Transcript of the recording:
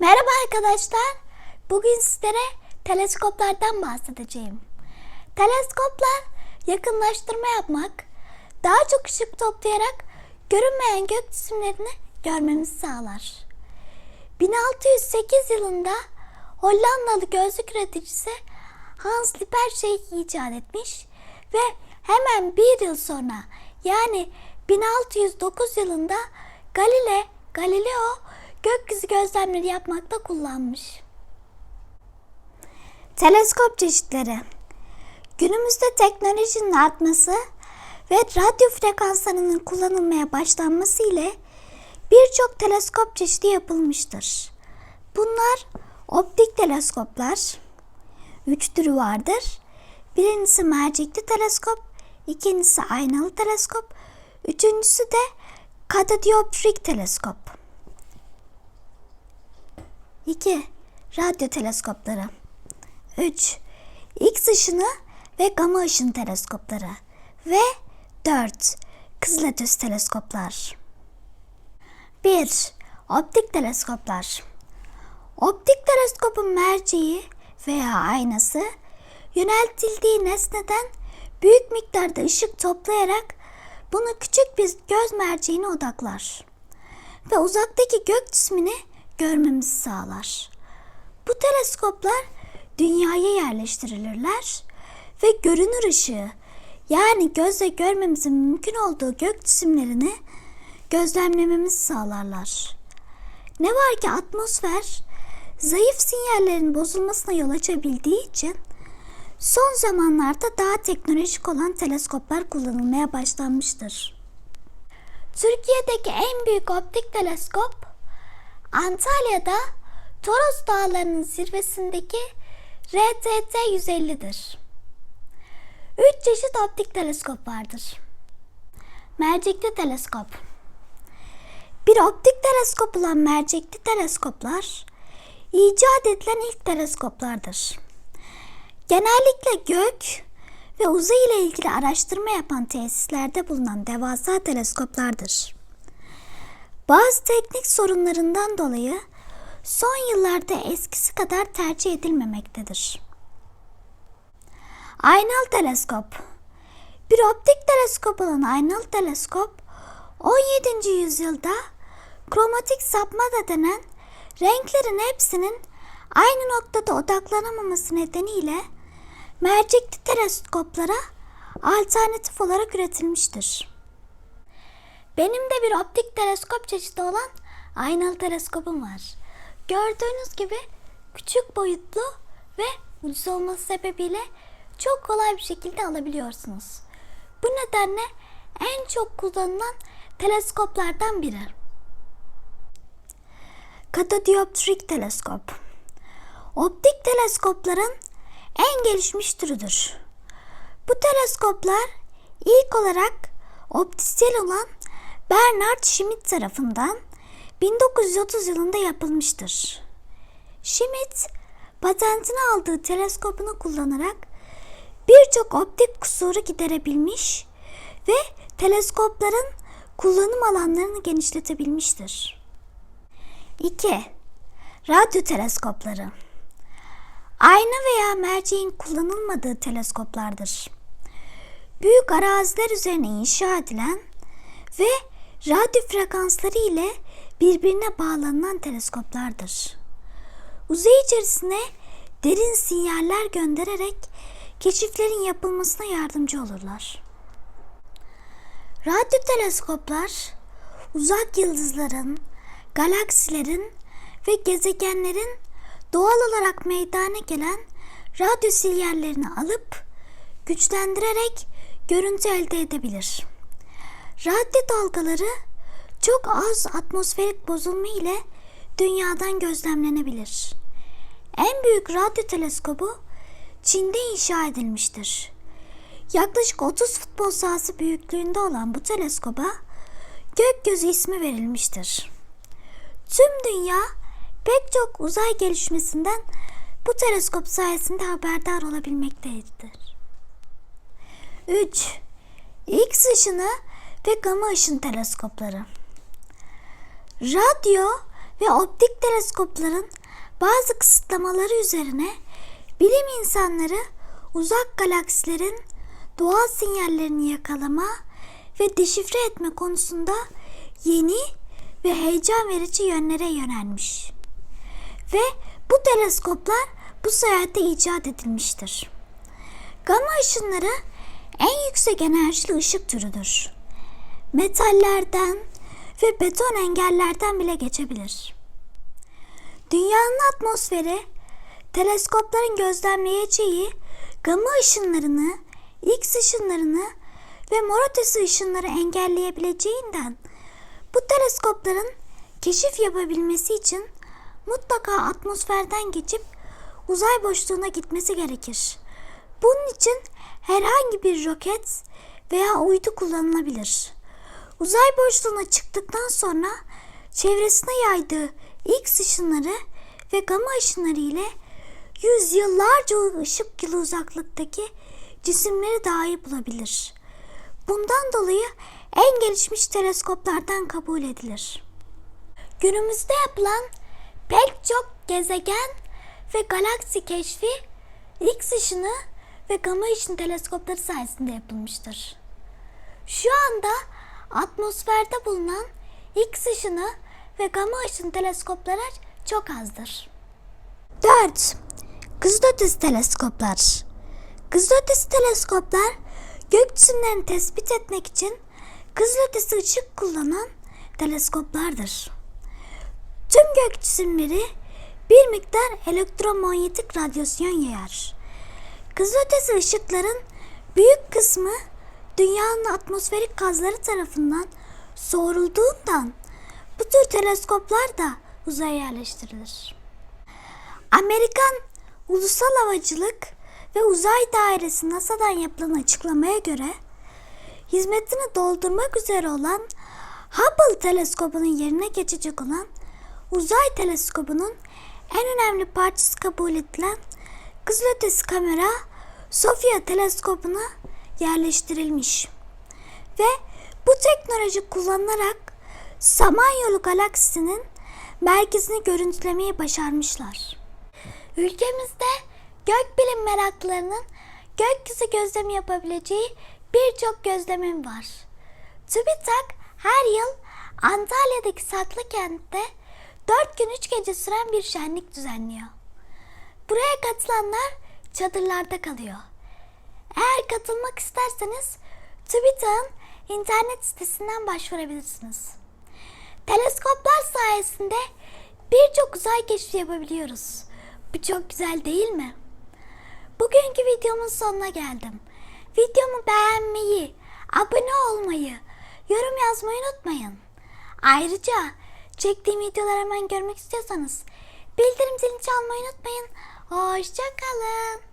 Merhaba arkadaşlar. Bugün sizlere teleskoplardan bahsedeceğim. Teleskoplar yakınlaştırma yapmak, daha çok ışık toplayarak görünmeyen gök cisimlerini görmemizi sağlar. 1608 yılında Hollandalı gözlük üreticisi Hans Lippershey icat etmiş ve hemen bir yıl sonra yani 1609 yılında Galile Galileo gökyüzü gözlemleri yapmakta kullanmış. Teleskop çeşitleri Günümüzde teknolojinin artması ve radyo frekanslarının kullanılmaya başlanması ile birçok teleskop çeşidi yapılmıştır. Bunlar optik teleskoplar, üç türü vardır. Birincisi mercekli teleskop, ikincisi aynalı teleskop, üçüncüsü de katodioptrik teleskop. 2. Radyo teleskopları 3. X ışını ve gama ışın teleskopları ve 4. Kızılötesi teleskoplar 1. Optik teleskoplar Optik teleskopun merceği veya aynası yöneltildiği nesneden büyük miktarda ışık toplayarak bunu küçük bir göz merceğine odaklar ve uzaktaki gök cismini görmemizi sağlar. Bu teleskoplar dünyaya yerleştirilirler ve görünür ışığı yani gözle görmemizin mümkün olduğu gök cisimlerini gözlemlememizi sağlarlar. Ne var ki atmosfer zayıf sinyallerin bozulmasına yol açabildiği için son zamanlarda daha teknolojik olan teleskoplar kullanılmaya başlanmıştır. Türkiye'deki en büyük optik teleskop Antalya'da Toros Dağları'nın zirvesindeki RTT 150'dir. Üç çeşit optik teleskop vardır. Mercekli teleskop. Bir optik teleskop olan mercekli teleskoplar icat edilen ilk teleskoplardır. Genellikle gök ve uzay ile ilgili araştırma yapan tesislerde bulunan devasa teleskoplardır. Bazı teknik sorunlarından dolayı son yıllarda eskisi kadar tercih edilmemektedir. Aynalı teleskop Bir optik teleskop olan aynalı teleskop 17. yüzyılda kromatik sapma da denen renklerin hepsinin aynı noktada odaklanamaması nedeniyle mercekli teleskoplara alternatif olarak üretilmiştir. Benim de bir optik teleskop çeşidi olan aynalı teleskopum var. Gördüğünüz gibi küçük boyutlu ve ucuz olması sebebiyle çok kolay bir şekilde alabiliyorsunuz. Bu nedenle en çok kullanılan teleskoplardan biri. Katodioptrik teleskop. Optik teleskopların en gelişmiş türüdür. Bu teleskoplar ilk olarak optisyen olan Bernard Schmidt tarafından 1930 yılında yapılmıştır. Schmidt patentini aldığı teleskopunu kullanarak birçok optik kusuru giderebilmiş ve teleskopların kullanım alanlarını genişletebilmiştir. 2. Radyo teleskopları Ayna veya merceğin kullanılmadığı teleskoplardır. Büyük araziler üzerine inşa edilen ve radyo frekansları ile birbirine bağlanan teleskoplardır. Uzay içerisine derin sinyaller göndererek keşiflerin yapılmasına yardımcı olurlar. Radyo teleskoplar uzak yıldızların, galaksilerin ve gezegenlerin doğal olarak meydana gelen radyo sinyallerini alıp güçlendirerek görüntü elde edebilir. Radyo dalgaları çok az atmosferik bozulma ile dünyadan gözlemlenebilir. En büyük radyo teleskobu Çin'de inşa edilmiştir. Yaklaşık 30 futbol sahası büyüklüğünde olan bu teleskoba gökyüzü ismi verilmiştir. Tüm dünya pek çok uzay gelişmesinden bu teleskop sayesinde haberdar olabilmektedir. 3. X ışını ve gama ışın teleskopları. Radyo ve optik teleskopların bazı kısıtlamaları üzerine bilim insanları uzak galaksilerin doğal sinyallerini yakalama ve deşifre etme konusunda yeni ve heyecan verici yönlere yönelmiş. Ve bu teleskoplar bu seyahatte icat edilmiştir. Gama ışınları en yüksek enerjili ışık türüdür. Metallerden ve beton engellerden bile geçebilir. Dünyanın atmosferi teleskopların gözlemleyeceği gama ışınlarını, X ışınlarını ve mor ötesi ışınları engelleyebileceğinden bu teleskopların keşif yapabilmesi için mutlaka atmosferden geçip uzay boşluğuna gitmesi gerekir. Bunun için herhangi bir roket veya uydu kullanılabilir. Uzay boşluğuna çıktıktan sonra çevresine yaydığı X ışınları ve gama ışınları ile yüzyıllarca ışık yılı uzaklıktaki cisimleri dahi bulabilir. Bundan dolayı en gelişmiş teleskoplardan kabul edilir. Günümüzde yapılan pek çok gezegen ve galaksi keşfi X ışını ve gama ışını teleskopları sayesinde yapılmıştır. Şu anda atmosferde bulunan X ışını ve gama ışını teleskopları çok azdır. 4. Kızılötesi teleskoplar. Kızılötesi teleskoplar gök cisimlerini tespit etmek için kızılötesi ışık kullanan teleskoplardır. Tüm gök cisimleri bir miktar elektromanyetik radyasyon yayar. Kızılötesi ışıkların büyük kısmı dünyanın atmosferik gazları tarafından soğurulduğundan bu tür teleskoplar da uzaya yerleştirilir. Amerikan Ulusal Havacılık ve Uzay Dairesi NASA'dan yapılan açıklamaya göre hizmetini doldurmak üzere olan Hubble teleskobunun yerine geçecek olan uzay teleskobunun en önemli parçası kabul edilen kızılötesi kamera Sofia teleskobuna yerleştirilmiş. Ve bu teknoloji kullanılarak Samanyolu galaksisinin merkezini görüntülemeyi başarmışlar. Ülkemizde gökbilim meraklılarının gökyüzü gözlemi yapabileceği birçok gözlemim var. TÜBİTAK her yıl Antalya'daki Saklı Kent'te 4 gün 3 gece süren bir şenlik düzenliyor. Buraya katılanlar çadırlarda kalıyor. Eğer katılmak isterseniz TÜBİTAK'ın internet sitesinden başvurabilirsiniz. Teleskoplar sayesinde birçok uzay keşfi yapabiliyoruz. Bu çok güzel değil mi? Bugünkü videomun sonuna geldim. Videomu beğenmeyi, abone olmayı, yorum yazmayı unutmayın. Ayrıca çektiğim videoları hemen görmek istiyorsanız bildirim zilini çalmayı unutmayın. Hoşçakalın.